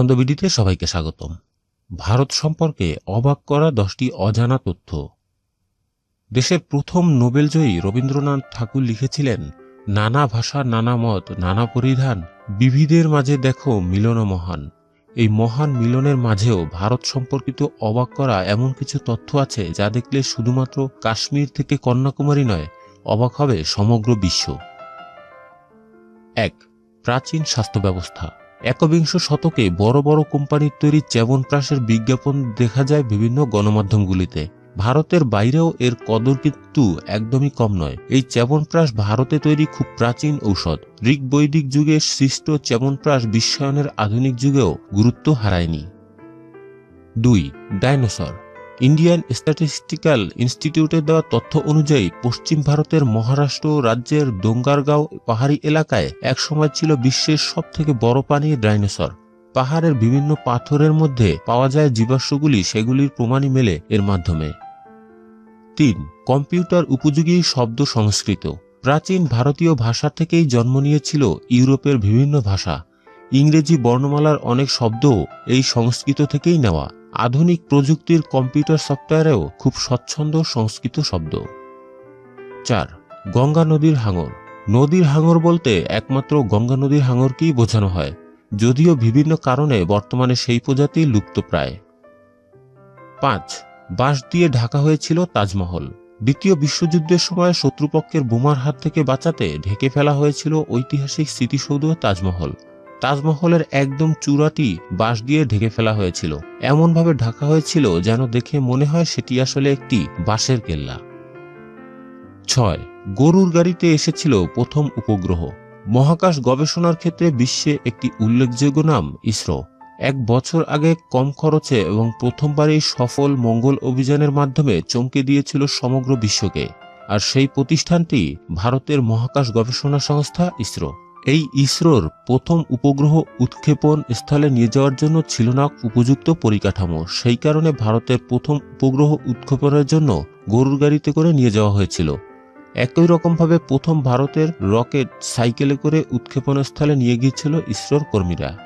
আনন্দবিডিতে সবাইকে স্বাগতম। ভারত সম্পর্কে অবাক করা দশটি অজানা তথ্য। দেশের প্রথম নোবেলজয়ী রবীন্দ্রনাথ ঠাকুর লিখেছিলেন, নানা ভাষা, নানা মত, নানা পরিধান, বিবিধের মাঝে দেখো মিলন মহান। এই মহান মিলনের মাঝেও ভারত সম্পর্কিত অবাক করা এমন কিছু তথ্য আছে যা দেখলে শুধুমাত্র কাশ্মীর থেকে কন্যাকুমারী নয়, অবাক হবে সমগ্র বিশ্ব। এক, প্রাচীন স্বাস্থ্য ব্যবস্থা। একবিংশ শতকে বড় বড় কোম্পানির তৈরি চ্যবনপ্রাসের বিজ্ঞাপন দেখা যায় বিভিন্ন গণমাধ্যমগুলিতে। ভারতের বাইরেও এর কদর কিন্তু একদমই কম নয়। এই চ্যবনপ্রাস ভারতে তৈরি খুব প্রাচীন ঔষধ। ঋগ বৈদিক যুগে সৃষ্ট চ্যবনপ্রাস বিশ্বায়নের আধুনিক যুগেও গুরুত্ব হারায়নি। দুই, ডাইনোসর। ইন্ডিয়ান স্ট্যাটিস্টিক্যাল ইনস্টিটিউটের দেওয়া তথ্য অনুযায়ী, পশ্চিম ভারতের মহারাষ্ট্র রাজ্যের দোঙ্গারগাঁও পাহাড়ি এলাকায় একসময় ছিল বিশ্বের সব থেকে বড় পানির ডাইনোসর। পাহাড়ের বিভিন্ন পাথরের মধ্যে পাওয়া যায় জীবাশ্মগুলি, সেগুলির প্রমাণই মেলে এর মাধ্যমে। তিন, কম্পিউটার উপযোগী শব্দ সংস্কৃত। প্রাচীন ভারতীয় ভাষা থেকেই জন্ম নিয়েছিল ইউরোপের বিভিন্ন ভাষা। ইংরেজি বর্ণমালার অনেক শব্দও এই সংস্কৃত থেকেই নেওয়া। আধুনিক প্রযুক্তির কম্পিউটার সফটওয়্যারেও খুব স্বচ্ছন্দ সংস্কৃত শব্দ। চার, গঙ্গা নদীর হাঙর। নদীর হাঙর বলতে একমাত্র গঙ্গা নদীর হাঙরকেই বোঝানো হয়, যদিও বিভিন্ন কারণে বর্তমানে সেই প্রজাতি লুপ্তপ্রায় পাঁচ, বাঁশ দিয়ে ঢাকা হয়েছিল তাজমহল। দ্বিতীয় বিশ্বযুদ্ধের সময় শত্রুপক্ষের বোমার হাত থেকে বাঁচাতে ঢেকে ফেলা হয়েছিল ঐতিহাসিক স্মৃতিসৌধ তাজমহল। তাজমহলের একদম চূড়াটি বাঁশ দিয়ে ঢেকে ফেলা হয়েছিল। এমনভাবে ঢাকা হয়েছিল যেন দেখে মনে হয় সেটি আসলে একটি বাঁশের কেল্লা। ছয়, গরুর গাড়িতে এসেছিল প্রথম উপগ্রহ। মহাকাশ গবেষণার ক্ষেত্রে বিশ্বে একটি উল্লেখযোগ্য নাম, ইসরো। এক বছর আগে কম খরচে এবং প্রথমবারই সফল মঙ্গল অভিযানের মাধ্যমে চমকে দিয়েছিল সমগ্র বিশ্বকে। আর সেই প্রতিষ্ঠানটি ভারতের মহাকাশ গবেষণা সংস্থা, ইসরো। এই ইসরোর প্রথম উপগ্রহ উৎক্ষেপণ স্থলে নিয়ে যাওয়ার জন্য ছিল না উপযুক্ত পরিকাঠামো। সেই কারণে ভারতের প্রথম উপগ্রহ উৎক্ষেপণের জন্য গরুর গাড়িতে করে নিয়ে যাওয়া হয়েছিল। একই রকমভাবে প্রথম ভারতের রকেট সাইকেলে করে উৎক্ষেপণ স্থলে নিয়ে গিয়েছিল ইসরোর কর্মীরা।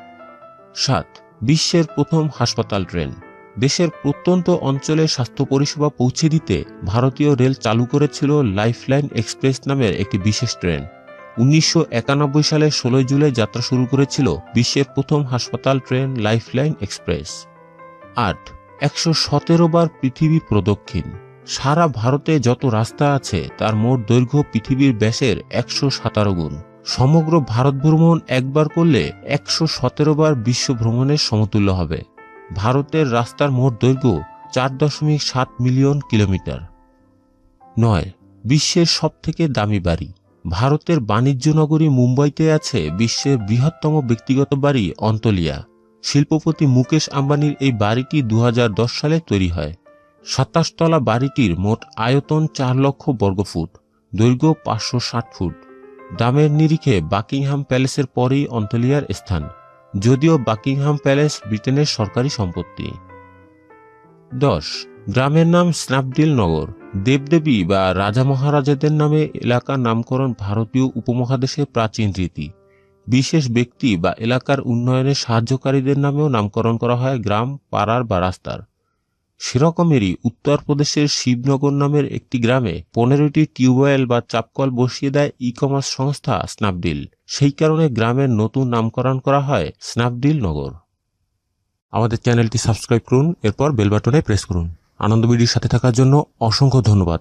সাত, বিশ্বের প্রথম হাসপাতাল ট্রেন দেশের প্রত্যন্ত অঞ্চলে স্বাস্থ্য পরিষেবা পৌঁছে দিতে ভারতীয় রেল চালু করেছিল লাইফলাইন এক্সপ্রেস নামের একটি বিশেষ ট্রেন। উনিশশো সালে ষোলোই জুলাই যাত্রা শুরু করেছিল বিশ্বের প্রথম হাসপাতাল ট্রেন লাইফলাইন এক্সপ্রেস। আট, একশো সতেরো বার পৃথিবী প্রদক্ষিণ। সারা ভারতে যত রাস্তা আছে, তার মোট দৈর্ঘ্য পৃথিবীর ব্যাসের একশো সাতারো গুণ। সমগ্র ভারত ভ্রমণ একবার করলে একশো সতেরো বার বিশ্ব ভ্রমণের সমতুল্য হবে। ভারতের রাস্তার মোট দৈর্ঘ্য চার দশমিক সাত মিলিয়ন কিলোমিটার। নয়, বিশ্বের সবথেকে দামি বাড়ি। ভারতের বাণিজ্য নগরী মুম্বাইতে আছে বিশ্বের বৃহত্তম ব্যক্তিগত বাড়ি অন্তলিয়া। শিল্পপতি মুকেশ আম্বানির এই বাড়িটি দু হাজার দশ সালে তৈরি হয়। সাতাশতলা বাড়িটির মোট আয়তন চার লক্ষ বর্গফুট দৈর্ঘ্য পাঁচশো ষাট ফুট। দামের নিরিখে বাকিংহাম প্যালেসের পরেই অন্তলিয়ার স্থান, যদিও বাকিংহাম প্যালেস ব্রিটেনের সরকারি সম্পত্তি। দশ গ্রামের নাম স্ন্যাপডিল নগর। দেবদেবী বা রাজা মহারাজাদের নামে এলাকার নামকরণ ভারতীয় উপমহাদেশের প্রাচীন রীতি। বিশেষ ব্যক্তি বা এলাকার উন্নয়নে সাহায্যকারীদের নামেও নামকরণ করা হয় গ্রাম, পাড়ার বা রাস্তার। সেরকমেরই উত্তরপ্রদেশের শিবনগর নামের একটি গ্রামে পনেরোটি টিউবওয়েল বা চাপকল বসিয়ে দেয় ই কমার্স সংস্থা স্ন্যাপডিল। সেই কারণে গ্রামের নতুন নামকরণ করা হয় স্ন্যাপডিল নগর। আমাদের চ্যানেলটি সাবস্ক্রাইব করুন, এরপর বেল বাটনে প্রেস করুন। আনন্দ ভিডিওর সাথে থাকার জন্য অসংখ্য ধন্যবাদ।